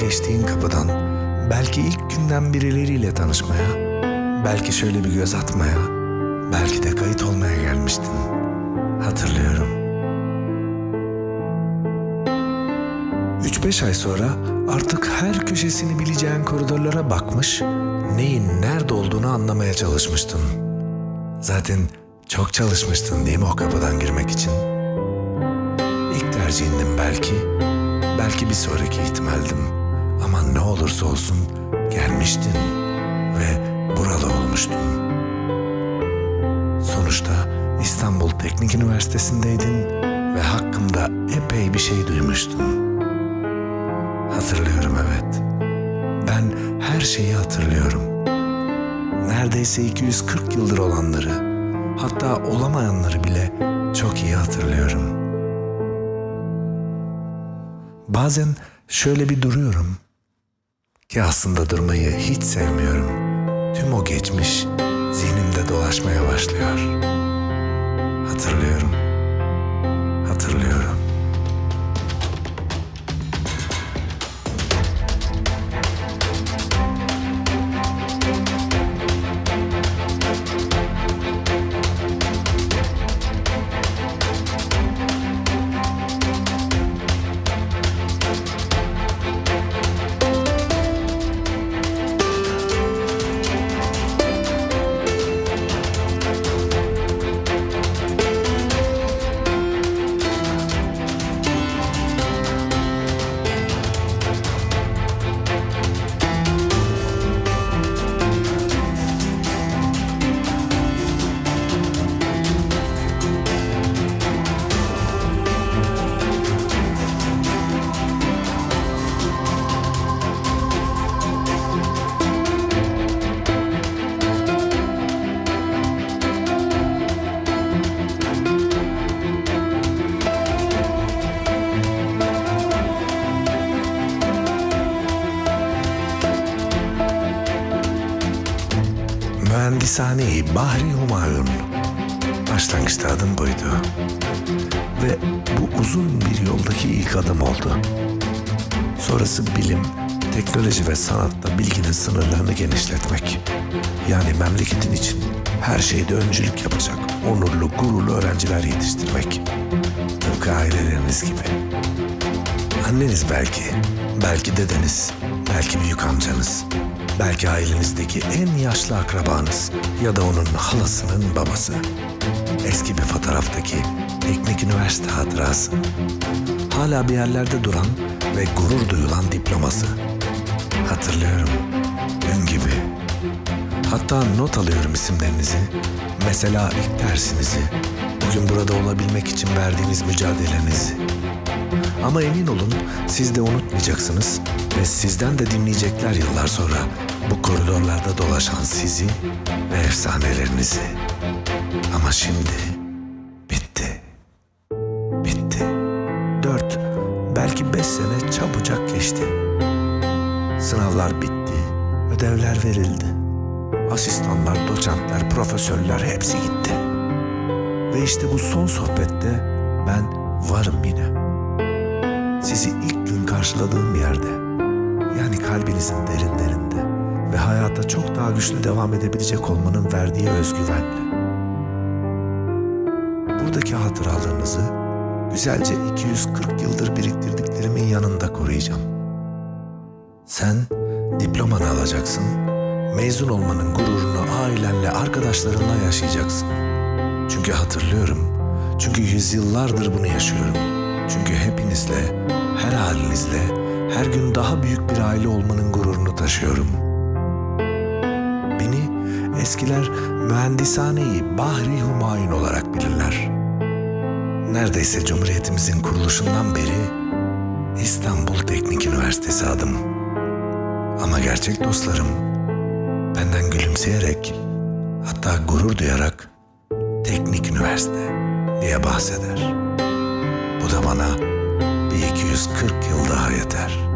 geçtiğin kapıdan belki ilk günden birileriyle tanışmaya, belki şöyle bir göz atmaya, belki de kayıt olmaya gelmiştin. Hatırlıyorum. 3-5 ay sonra artık her köşesini bileceğin koridorlara bakmış, neyin nerede olduğunu anlamaya çalışmıştın. Zaten çok çalışmıştın değil mi o kapıdan girmek için? İlk tercihindim belki, belki bir sonraki ihtimaldim. Ama ne olursa olsun gelmiştin ve buralı olmuştun. Sonuçta İstanbul Teknik Üniversitesi'ndeydin ve hakkımda epey bir şey duymuştun. Hatırlıyorum evet. Ben her şeyi hatırlıyorum. Neredeyse 240 yıldır olanları, hatta olamayanları bile çok iyi hatırlıyorum. Bazen şöyle bir duruyorum ki aslında durmayı hiç sevmiyorum. Tüm o geçmiş zihnimde dolaşmaya başlıyor. Hatırlıyorum. Mühendishane-i Bahri Humayun. Başlangıçta adım buydu. Ve bu uzun bir yoldaki ilk adım oldu. Sonrası bilim, teknoloji ve sanatta bilginin sınırlarını genişletmek. Yani memleketin için her şeyde öncülük yapacak onurlu, gururlu öğrenciler yetiştirmek. Tıpkı aileleriniz gibi. Anneniz belki, belki dedeniz, belki büyük amcanız, belki ailenizdeki en yaşlı akrabanız ya da onun halasının babası. Eski bir fotoğraftaki teknik üniversite hatırası. Hala bir yerlerde duran ve gurur duyulan diploması. Hatırlıyorum, dün gibi. Hatta not alıyorum isimlerinizi. Mesela ilk dersinizi, bugün burada olabilmek için verdiğiniz mücadelenizi. Ama emin olun siz de unutmayacaksınız ve sizden de dinleyecekler yıllar sonra bu koridorlarda dolaşan sizi ve efsanelerinizi. Ama şimdi bitti. Bitti. Dört, belki beş sene çabucak geçti. Sınavlar bitti, ödevler verildi. Asistanlar, doçentler, profesörler hepsi gitti. Ve işte bu son sohbette ben varım yine. Sizi ilk gün karşıladığım yerde, yani kalbinizin derinlerinde ve hayata çok daha güçlü devam edebilecek olmanın verdiği özgüvenle. Buradaki hatıralarınızı güzelce 240 yıldır biriktirdiklerimin yanında koruyacağım. Sen diplomanı alacaksın, mezun olmanın gururunu ailenle, arkadaşlarınla yaşayacaksın. Çünkü hatırlıyorum, çünkü yüzyıllardır bunu yaşıyorum. Çünkü hepinizle, her halinizle, her gün daha büyük bir aile olmanın gururunu taşıyorum. Beni eskiler mühendishaneyi Bahri Humayun olarak bilirler. Neredeyse Cumhuriyetimizin kuruluşundan beri İstanbul Teknik Üniversitesi adım. Ama gerçek dostlarım benden gülümseyerek hatta gurur duyarak Teknik Üniversite diye bahseder. Bu da bana 240 yıl daha yeter.''